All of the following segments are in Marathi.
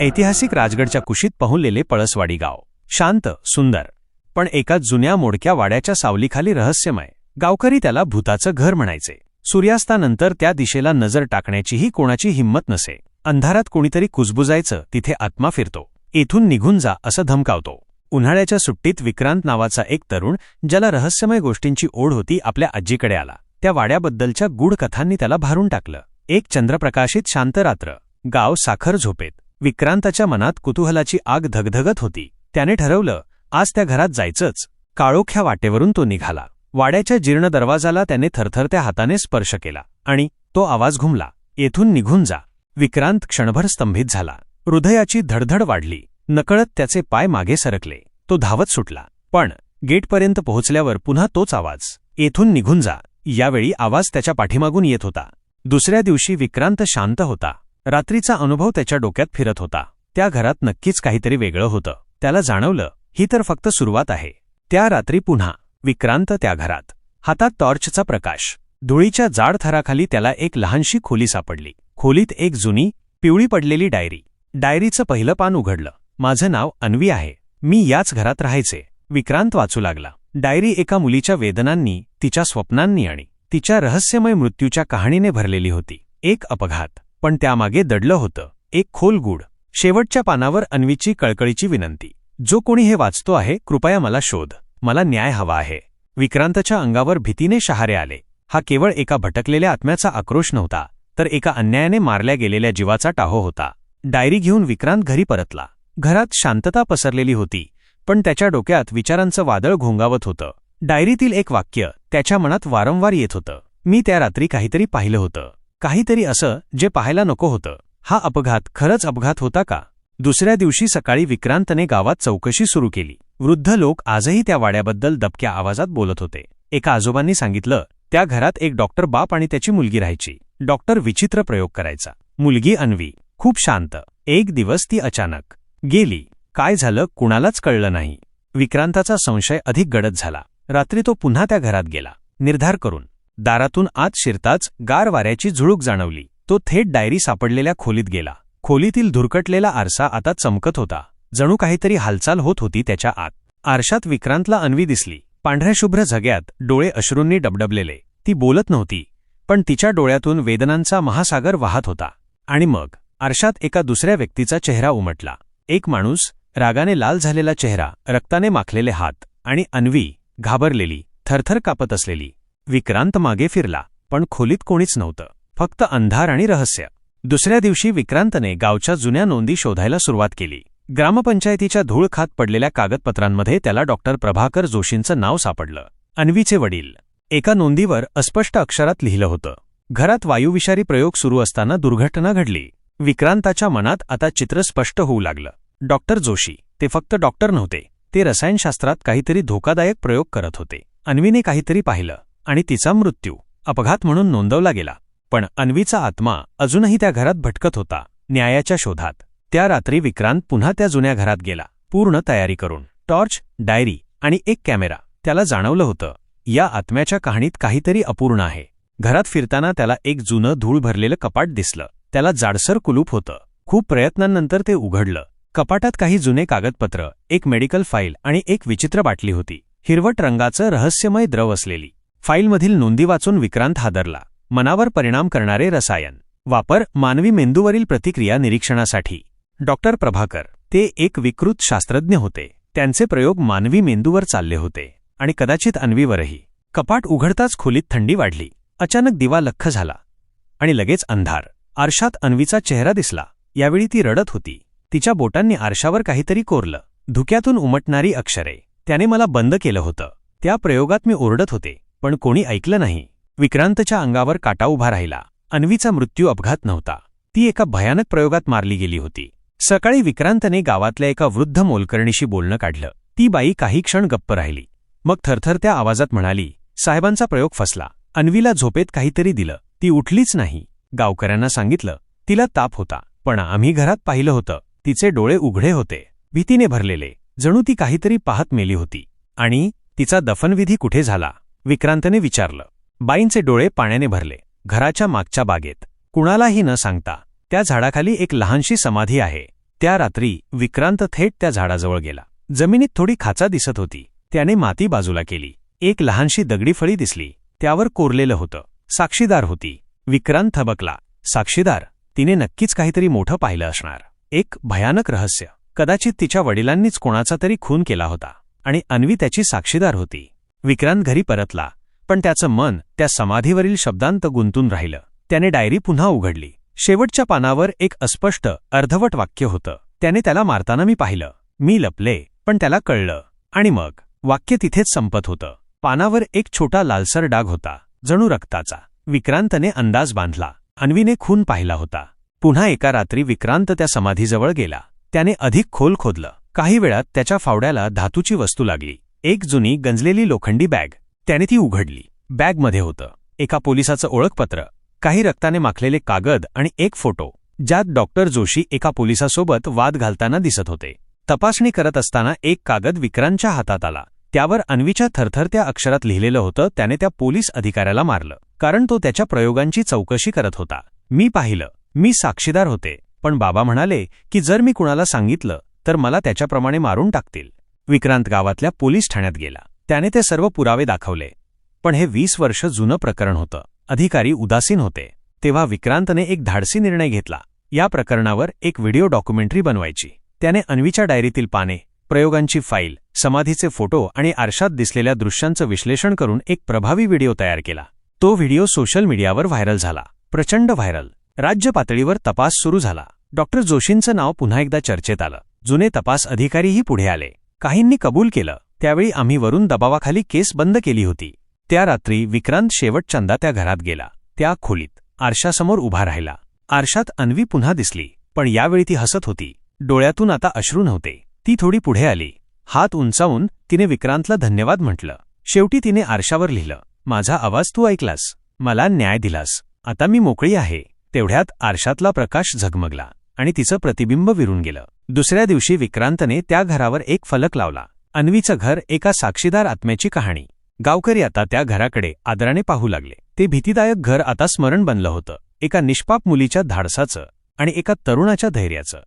ऐतिहासिक राजगडच्या कुशीत पाहुलेले पळसवाडी गाव. शांत सुंदर. पण एका जुन्या मोडक्या वाड्याच्या सावलीखाली रहस्यमय. गावकरी त्याला भूताचं घर म्हणायचे. सूर्यास्तानंतर त्या दिशेला नजर टाकण्याचीही कोणाची हिंमत नसे. अंधारात कोणीतरी कुजबुजायचं तिथे आत्मा फिरतो. येथून निघून जा असं धमकावतो. उन्हाळ्याच्या सुट्टीत विक्रांत नावाचा एक तरुण ज्याला रहस्यमय गोष्टींची ओढ होती आपल्या आजीकडे आला. त्या वाड्याबद्दलच्या गूढ कथांनी त्याला भारून टाकलं. एक चंद्रप्रकाशित शांत रात्र गाव साखर झोपेत. विक्रांताच्या मनात कुतूहलाची आग धगधगत होती. त्याने ठरवलं आज त्या घरात जायचंच. काळोख्या वाटेवरून तो निघाला. वाड्याच्या जीर्ण दरवाजाला त्याने थरथरत्या हाताने स्पर्श केला आणि तो आवाज घुमला येथून निघून जा. विक्रांत क्षणभर स्तंभित झाला. हृदयाची धडधड वाढली. नकळत त्याचे पाय मागे सरकले. तो धावत सुटला. पण गेटपर्यंत पोहोचल्यावर पुन्हा तोच आवाज येथून निघून जा. यावेळी आवाज त्याच्या पाठीमागून येत होता. दुसऱ्या दिवशी विक्रांत शांत होता. रात्रीचा अनुभव त्याच्या डोक्यात फिरत होता. त्या घरात नक्कीच काहीतरी वेगळं होतं. त्याला जाणवलं ही तर फक्त सुरुवात आहे. त्या रात्री पुन्हा विक्रांत त्या घरात. हातात टॉर्चचा प्रकाश. धुळीच्या जाड थराखाली त्याला एक लहानशी खोली सापडली. खोलीत एक जुनी पिवळी पडलेली डायरी. डायरीचं पहिलं पान उघडलं. माझं नाव अन्वी आहे. मी याच घरात राहायचे. विक्रांत वाचू लागला. डायरी एका मुलीच्या वेदनांनी तिच्या स्वप्नांनी आणि तिच्या रहस्यमय मृत्यूच्या कहाणीने भरलेली होती. एक अपघात. पण त्यामागे दडलं होतं. एक खोल गूढ. शेवटच्या पानावर अन्वीची कळकळीची विनंती. जो कोणी हे वाचतो आहे कृपया मला शोध. मला न्याय हवा आहे. विक्रांतच्या अंगावर भीतीने शहारे आले. हा केवळ एका भटकलेल्या आत्म्याचा आक्रोश नव्हता तर एका अन्यायाने मारल्या गेलेल्या जीवाचा टाहो होता. डायरी घेऊन विक्रांत घरी परतला. घरात शांतता पसरलेली होती पण त्याच्या डोक्यात विचारांचं वादळ घोंगावत होतं. डायरीतील एक वाक्य त्याच्या मनात वारंवार येत होतं. मी त्या रात्री काहीतरी पाहिलं होतं. काहीतरी असं जे पाहायला नको होतं. हा अपघात खरंच अपघात होता का? दुसऱ्या दिवशी सकाळी विक्रांतने गावात चौकशी सुरू केली. वृद्ध लोक आजही त्या वाड्याबद्दल दबक्या आवाजात बोलत होते. एका आजोबांनी सांगितलं त्या घरात एक डॉक्टर बाप आणि त्याची मुलगी राहायची. डॉक्टर विचित्र प्रयोग करायचा. मुलगी अन्वी. खूप शांत. एक दिवस ती अचानक गेली. काय झालं कुणालाच कळलं नाही. विक्रांताचा संशय अधिक गडद झाला. रात्री तो पुन्हा त्या घरात गेला. निर्धार करून दारातून आत शिरताच गार वाऱ्याची झुळूक जाणवली. तो थेट डायरी सापडलेल्या खोलीत गेला. खोलीतील धुरकटलेला आरसा आता चमकत होता. जणू काहीतरी हालचाल होत होती त्याच्या आत. आरशात विक्रांतला अन्वी दिसली. पांढऱ्याशुभ्र झग्यात डोळे अश्रूंनी डबडबलेले. ती बोलत नव्हती पण तिच्या डोळ्यातून वेदनांचा महासागर वाहत होता. आणि मग आरशात एका दुसऱ्या व्यक्तीचा चेहरा उमटला. एक माणूस रागाने लाल झालेला चेहरा रक्ताने माखलेले हात आणि अन्वी घाबरलेली थरथर कापत असलेली. विक्रांत मागे फिरला पण खोलीत कोणीच नव्हतं. फक्त अंधार आणि रहस्य. दुसऱ्या दिवशी विक्रांतने गावच्या जुन्या नोंदी शोधायला सुरुवात केली. ग्रामपंचायतीच्या धूळ खात पडलेल्या कागदपत्रांमध्ये त्याला डॉक्टर प्रभाकर जोशींचं नाव सापडलं. अन्वीचे वडील. एका नोंदीवर अस्पष्ट अक्षरात लिहिलं होतं घरात वायुविषारी प्रयोग सुरू असताना दुर्घटना घडली. विक्रांताच्या मनात आता चित्र स्पष्ट होऊ लागलं. डॉक्टर जोशी ते फक्त डॉक्टर नव्हते. ते रसायनशास्त्रात काहीतरी धोकादायक प्रयोग करत होते. अन्वीने काहीतरी पाहिलं. आणि तिचा मृत्यू. अपघात म्हणून नोंदवला गेला. पण अन्वीचा आत्मा अजूनही त्या घरात भटकत होता न्यायाच्या शोधात. त्या रात्री विक्रांत पुन्हा त्या जुन्या घरात गेला पूर्ण तयारी करून. टॉर्च डायरी आणि एक कॅमेरा त्याला जाणवलं होतं या आत्म्याच्या कहाणीत काहीतरी अपूर्ण आहे. घरात फिरताना त्याला एक जुनं धूळ भरलेलं कपाट दिसलं. त्याला जाडसर कुलूप होतं. खूप प्रयत्नांनंतर ते उघडलं. कपाटात काही जुने कागदपत्र एक मेडिकल फाईल आणि एक विचित्र बाटली होती. हिरवट रंगाचं रहस्यमय द्रव असलेली. फाईलमधील नोंदी वाचून विक्रांत हादरला. मनावर परिणाम करणारे रसायन. वापर मानवी मेंदूवरील प्रतिक्रिया निरीक्षणासाठी. डॉक्टर प्रभाकर. ते एक विकृत शास्त्रज्ञ होते. त्यांचे प्रयोग मानवी मेंदूवर चालले होते. आणि कदाचित अन्वीवरही. कपाट उघडताच खोलीत थंडी वाढली. अचानक दिवा लख्ख झाला. आणि लगेच अंधार. आरशात अन्वीचा चेहरा दिसला. यावेळी ती रडत होती. तिच्या बोटांनी आरशावर काहीतरी कोरलं. धुक्यातून उमटणारी अक्षरे. त्याने मला बंद केलं होतं. त्या प्रयोगात मी ओरडत होते. पण कोणी ऐकलं नाही. विक्रांतच्या अंगावर काटा उभा राहिला. अन्वीचा मृत्यू अपघात नव्हता. ती एका भयानक प्रयोगात मारली गेली होती. सकाळी विक्रांतने गावातल्या एका वृद्ध मोलकर्णीशी बोलणं काढलं. ती बाई काही क्षण गप्प राहिली. मग थरथरत्या आवाजात म्हणाली साहेबांचा प्रयोग फसला. अन्वीला झोपेत काहीतरी दिलं. ती उठलीच नाही. गावकऱ्यांना सांगितलं तिला ताप होता. पण आम्ही घरात पाहिलं होतं. तिचे डोळे उघडे होते. भीतीने भरलेले. जणू ती काहीतरी पाहत मेली होती. आणि तिचा दफनविधी कुठे झाला? विक्रांतने विचारलं. बाईंचे डोळे पाण्याने भरले. घराच्या मागच्या बागेत. कुणालाही न सांगता त्या झाडाखाली एक लहानशी समाधी आहे. त्या रात्री विक्रांत थेट त्या झाडाजवळ गेला. जमिनीत थोडी खाचा दिसत होती. त्याने माती बाजूला केली. एक लहानशी दगडी फळी दिसली. त्यावर कोरलेलं होतं. साक्षीदार होती. विक्रांत थबकला. साक्षीदार तिने नक्कीच काहीतरी मोठं पाहिलं असणार. एक भयानक रहस्य. कदाचित तिच्या वडिलांनीच कोणाचा तरी खून केला होता. आणि अन्वी त्याची साक्षीदार होती. विक्रांत घरी परतला. पण त्याचं मन त्या समाधीवरील शब्दांत गुंतून राहिलं. त्याने डायरी पुन्हा उघडली. शेवटच्या पानावर एक अस्पष्ट अर्धवट वाक्य होतं. त्याने त्याला मारताना मी पाहिलं. मी लपले पण त्याला कळलं. आणि मग? वाक्य तिथेच संपत होतं. पानावर एक छोटा लालसर डाग होता जणू रक्ताचा. विक्रांतने अंदाज बांधला. अन्वीने खून पाहिला होता. पुन्हा एका रात्री विक्रांत त्या समाधीजवळ गेला. त्याने अधिक खोल खोदलं. काही वेळात त्याच्या फावड्याला धातूची वस्तू लागली. एक जुनी गंजलेली लोखंडी बॅग. त्याने ती उघडली. बॅगमध्ये होतं. एका पोलिसाचं ओळखपत्र काही रक्ताने माखलेले कागद आणि एक फोटो ज्यात डॉक्टर जोशी एका पोलिसासोबत वाद घालताना दिसत होते. तपासणी करत असताना एक कागद विक्रांतच्या हातात आला. त्यावर अन्वीच्या थरथरत्या अक्षरात लिहिलेलं होतं त्याने त्या पोलीस अधिकाऱ्याला मारलं. कारण तो त्याच्या प्रयोगांची चौकशी करत होता. मी पाहिलं. मी साक्षीदार होते. पण बाबा म्हणाले की जर मी कुणाला सांगितलं तर मला त्याच्याप्रमाणे मारून टाकतील. विक्रांत गावातल्या पोलीस ठाण्यात गेला. त्याने ते सर्व पुरावे दाखवले. पण हे वीस वर्ष जुनं प्रकरण होतं. अधिकारी उदासीन होते. तेव्हा विक्रांतने एक धाडसी निर्णय घेतला. या प्रकरणावर एक व्हिडिओ डॉक्युमेंटरी बनवायची. त्याने अन्वीच्या डायरीतील पाने प्रयोगांची फाईल समाधीचे फोटो आणि आरशात दिसलेल्या दृश्यांचं विश्लेषण करून एक प्रभावी व्हिडिओ तयार केला. तो व्हिडिओ सोशल मीडियावर व्हायरल झाला. प्रचंड व्हायरल. राज्य पातळीवर तपास सुरू झाला. डॉक्टर जोशींचं नाव पुन्हा एकदा चर्चेत आलं. जुने तपास अधिकारीही पुढे आले. काहींनी कबूल केलं त्यावेळी आम्ही वरून दबावाखाली केस बंद केली होती. त्या रात्री विक्रांत शेवटचंदा त्या घरात गेला. त्या खोलीत आरशासमोर उभा राहिला. आरशात अन्वी पुन्हा दिसली पण यावेळी ती हसत होती. डोळ्यातून आता अश्रू नव्हते. ती थोडी पुढे आली. हात उंचावून तिने विक्रांतला धन्यवाद म्हटलं. शेवटी तिने आरशावर लिहिलं माझा आवाज तू ऐकलास? मला न्याय दिलास. आता मी मोकळी आहे. तेवढ्यात आरशातला प्रकाश झगमगला आणि तिचं प्रतिबिंब विरून गेलं. दुसऱ्या दिवशी विक्रांतने त्या घरावर एक फलक लावला. अन्वीचं घर एका साक्षीदार आत्म्याची कहाणी. गावकरी आता त्या घराकडे आदराने पाहू लागले. ते भीतीदायक घर आता स्मरण बनलं होतं. एका निष्पाप मुलीच्या धाडसाचं आणि एका तरुणाच्या धैर्याचं.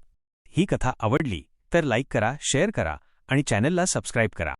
ही कथा आवडली तर लाईक करा शेअर करा आणि चॅनलला सबस्क्राईब करा.